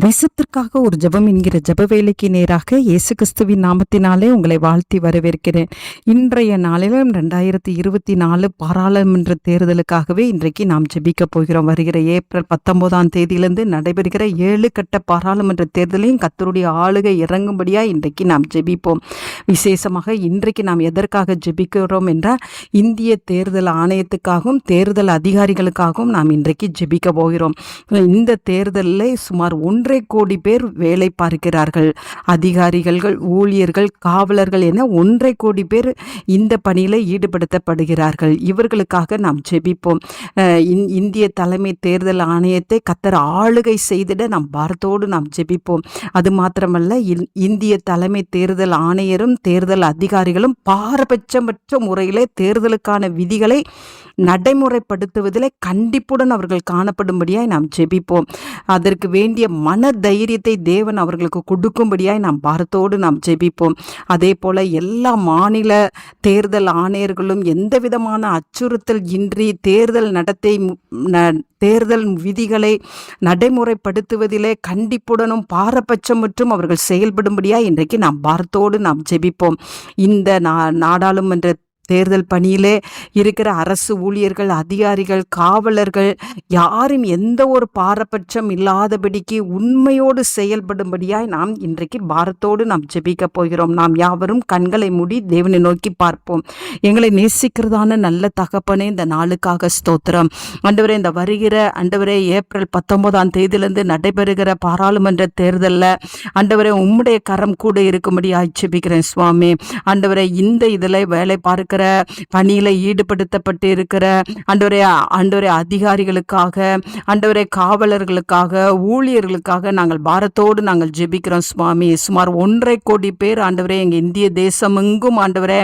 தேசத்திற்காக ஒரு ஜெபம் என்கிற ஜப வேலைக்கு நேராக இயேசு கிறிஸ்துவின் நாமத்தினாலே உங்களை வாழ்த்தி வரவேற்கிறேன். இன்றைய நாளிலும் ரெண்டாயிரத்தி இருபத்தி நாலு பாராளுமன்ற தேர்தலுக்காகவே இன்றைக்கு நாம் ஜெபிக்க போகிறோம். வருகிற ஏப்ரல் பத்தொன்பதாம் தேதியிலிருந்து நடைபெறுகிற ஏழு கட்ட பாராளுமன்ற தேர்தலையும் கத்தருடைய ஆளுகை இறங்கும்படியா இன்றைக்கு நாம் ஜெபிப்போம். விசேஷமாக இன்றைக்கு நாம் எதற்காக ஜெபிக்கிறோம் என்றால் இந்திய தேர்தல் ஆணையத்துக்காகவும் தேர்தல் அதிகாரிகளுக்காகவும் நாம் இன்றைக்கு ஜெபிக்க போகிறோம். இந்த தேர்தலில் சுமார் ஒன்றரை கோடி பேர் வேலை பார்க்கிறார்கள். அதிகாரிகள் ஊழியர்கள் காவலர்கள் என ஒன்றரை கோடி பேர் இந்த பணியில் ஈடுபடுத்தப்படுகிறார்கள். இவர்களுக்காக நாம் ஜெபிப்போம். இந்- இந்திய தலைமை தேர்தல் ஆணையத்தை கத்தர் ஆளுகை செய்திட நாம் பாரத்தோடு நாம் ஜெபிப்போம். அது மாத்திரமல்ல இந்- இந்திய தலைமை தேர்தல் ஆணையரும் தேர்தல் அதிகாரிகளும் பாரபட்சமற்ற முறையிலே தேர்தலுக்கான விதிகளை நடைமுறைப்படுத்துவதிலே கண்டிப்புடன் அவர்கள் காணப்படும்படியாய் நாம் ஜெபிப்போம். அதற்கு வேண்டிய மன தைரியத்தை தேவன் அவர்களுக்கு கொடுக்கும்படியாய் நாம் பாரத்தோடு நாம் ஜெபிப்போம். அதே போல எல்லா மாநில தேர்தல் ஆணையர்களும் எந்த விதமான அச்சுறுத்தல் இன்றி தேர்தல் நடத்தை மு- ந- தேர்தல் விதிகளை நடைமுறைப்படுத்துவதிலே கண்டிப்புடனும் பாரபட்சமற்றும் அவர்கள் செயல்படும்படியாக இன்றைக்கு நாம் பாரத்தோடு நாம் ஜெபிப்போம். இந்த நா நாடாளுமன்ற தேர்தல் பணியிலே இருக்கிற அரசு ஊழியர்கள் அதிகாரிகள் காவலர்கள் யாரும் எந்த ஒரு பாரபட்சம் இல்லாதபடிக்கு உண்மையோடு செயல்படும்படியாய் நாம் இன்றைக்கு பாரத்தோடு நாம் ஜெபிக்க போகிறோம். நாம் யாவரும் கண்களை மூடி தேவனை நோக்கி பார்ப்போம். எங்களை நேசிக்கிறதான நல்ல தகப்பனே இந்த நாளுக்காக ஸ்தோத்திரம். அண்டவரே இந்த வருகிற அண்டவரே ஏப்ரல் பத்தொன்பதாம் தேதியிலிருந்து நடைபெறுகிற பாராளுமன்ற தேர்தலில் அண்டவரே உம்முடைய கரம் கூட இருக்கும்படி ஆட்சேபிக்கிறேன் சுவாமி. ஆண்டவரே இந்த இதில் வேலை பார்க்கிற பணியில் ஈடுபடுத்தப்பட்டு இருக்கிற ஆண்டவரே ஆண்டவரே அதிகாரிகளுக்காக ஆண்டவரே காவலர்களுக்காக ஊழியர்களுக்காக நாங்கள் பாரத்தோடு நாங்கள் ஜெபிக்கிறோம் சுவாமி. சுமார் ஒன்றரை கோடி பேர் ஆண்டவரே எங்கள் இந்திய தேசமெங்கும் ஆண்டவரே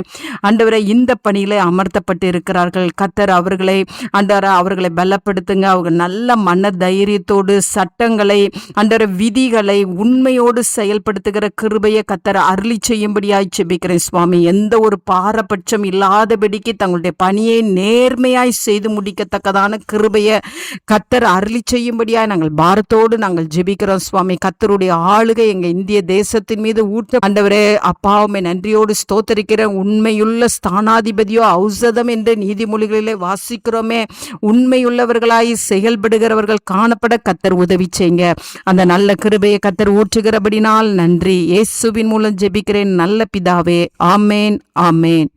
ஆண்டவரே இந்த பணியில் அமர்த்தப்பட்டு இருக்கிறார்கள். கத்தர் அவர்களை ஆண்டவரே அவர்களை பலப்படுத்துங்க. அவங்க நல்ல மன தைரியத்தோடு சட்டங்களை ஆண்டவரே விதிகளை உண்மையோடு செயல்படுத்துகிற கிருபையை கத்தர் அருளி செய்யும்படியாய் ஜெபிக்கிறேன் சுவாமி. எந்த ஒரு பாரபட்சம் இல்லாதபடிக்கு தங்களுடைய பணியை நேர்மையாய் செய்து முடிக்கத்தக்கதான கிருபையை கத்தர் அருளி செய்யும்படியாய் நாங்கள் பாரத்தோடு நாங்கள் ஜெபிக்கிறோம் சுவாமி. கத்தருடைய ஆளுகை எங்க இந்திய தேசத்தின் மீது ஊற்ற ஆண்டவரே அப்பாவுமே நன்றியோடு ஸ்தோத்தரிக்கிற உண்மையுள்ள ஸ்தானாதிபதியோ ஔஷதம் என்று நீதிமொழிகளிலே வாசிக்கிறோமே. உண்மையுள்ளவர்களாய் செயல்படுகிறவர்கள் காணப்பட கத்தர் உதவி செய்யுங்க. அந்த நல்ல கிருபையை கத்தர் ஊற்றுகிறபடினால் நன்றி. இயேசுவின் மூலம் ஜெபிக்கிறேன். நல்ல பிதாவே ஆமேன் ஆமேன்.